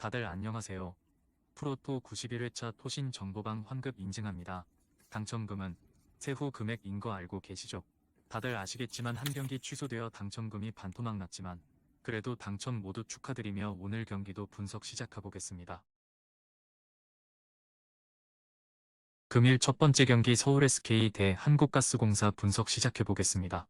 다들 안녕하세요. 프로토 91회차 토신 정보방 환급 인증합니다. 당첨금은 세후 금액인 거 알고 계시죠? 다들 아시겠지만 한 경기 취소되어 당첨금이 반토막 났지만 그래도 당첨 모두 축하드리며 오늘 경기도 분석 시작해보겠습니다. 금일 첫 번째 경기 서울 SK 대 한국가스공사 분석 시작해보겠습니다.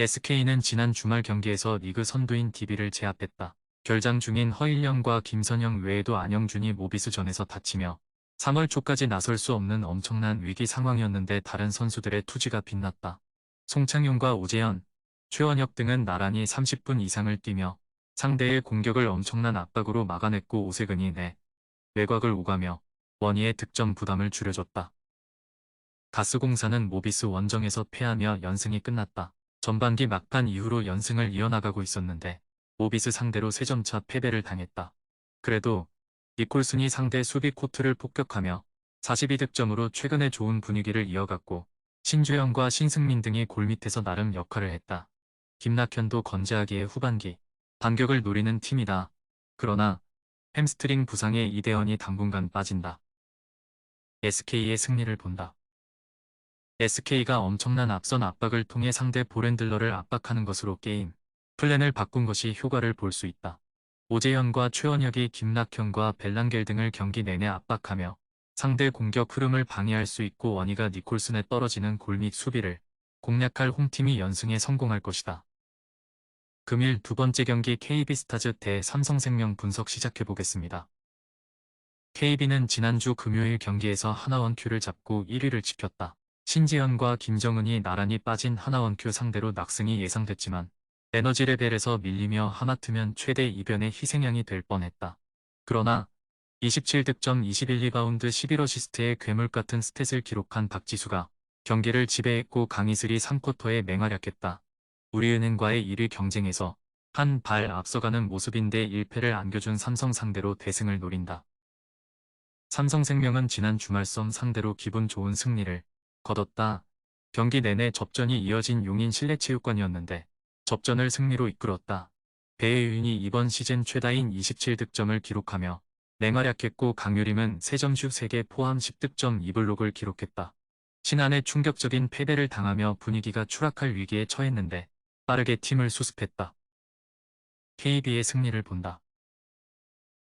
SK는 지난 주말 경기에서 리그 선두인 DB를 제압했다. 결장 중인 허일영과 김선영 외에도 안영준이 모비스전에서 다치며 3월 초까지 나설 수 없는 엄청난 위기 상황이었는데 다른 선수들의 투지가 빛났다. 송창용과 오재현, 최원혁 등은 나란히 30분 이상을 뛰며 상대의 공격을 엄청난 압박으로 막아냈고 오세근이 내 외곽을 오가며 원희의 득점 부담을 줄여줬다. 가스공사는 모비스 원정에서 패하며 연승이 끝났다. 전반기 막판 이후로 연승을 이어나가고 있었는데 모비스 상대로 3점차 패배를 당했다. 그래도 니콜슨이 상대 수비 코트를 폭격하며 42득점으로 최근에 좋은 분위기를 이어갔고 신주영과 신승민 등이 골밑에서 나름 역할을 했다. 김낙현도 건재하기에 후반기 반격을 노리는 팀이다. 그러나 햄스트링 부상에 이대현이 당분간 빠진다. SK의 승리를 본다. SK가 엄청난 앞선 압박을 통해 상대 보렌들러를 압박하는 것으로 게임 플랜을 바꾼 것이 효과를 볼 수 있다. 오재현과 최원혁이 김낙현과 벨랑겔 등을 경기 내내 압박하며 상대 공격 흐름을 방해할 수 있고 원희가 니콜슨에 떨어지는 골밑 수비를 공략할 홈팀이 연승에 성공할 것이다. 금일 두 번째 경기 KB스타즈 대 삼성생명 분석 시작해보겠습니다. KB는 지난주 금요일 경기에서 하나원 큐를 잡고 1위를 지켰다. 신지현과 김정은이 나란히 빠진 하나원 큐 상대로 낙승이 예상됐지만 에너지 레벨에서 밀리며 하마트면 최대 이변의 희생양이 될 뻔했다. 그러나 27득점 21리바운드 11어시스트의 괴물 같은 스탯을 기록한 박지수가 경기를 지배했고 강희슬이 3쿼터에 맹활약했다. 우리은행과의 1위 경쟁에서 한 발 앞서가는 모습인데 1패를 안겨준 삼성 상대로 대승을 노린다. 삼성생명은 지난 주말 썸 상대로 기분 좋은 승리를 거뒀다. 경기 내내 접전이 이어진 용인 실내체육관이었는데 접전을 승리로 이끌었다. 배혜윤이 이번 시즌 최다인 27득점을 기록하며 맹활약했고 강유림은 3점슛 3개 포함 10득점 2블록을 기록했다. 신안의 충격적인 패배를 당하며 분위기가 추락할 위기에 처했는데 빠르게 팀을 수습했다. KB의 승리를 본다.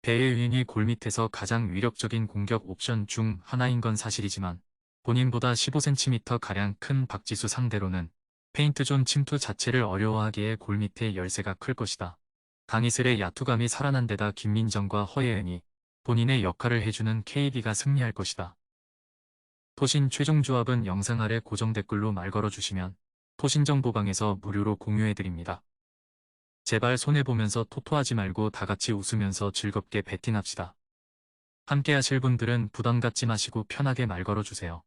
배혜윤이 골밑에서 가장 위력적인 공격 옵션 중 하나인 건 사실이지만 본인보다 15cm 가량 큰 박지수 상대로는 페인트존 침투 자체를 어려워하기에 골밑의 열세가 클 것이다. 강희슬의 야투감이 살아난 데다 김민정과 허예은이 본인의 역할을 해주는 KB가 승리할 것이다. 토신 최종 조합은 영상 아래 고정 댓글로 말 걸어주시면 토신 정보방에서 무료로 공유해드립니다. 제발 손해보면서 토토하지 말고 다같이 웃으면서 즐겁게 베팅합시다. 함께 하실 분들은 부담 갖지 마시고 편하게 말 걸어주세요.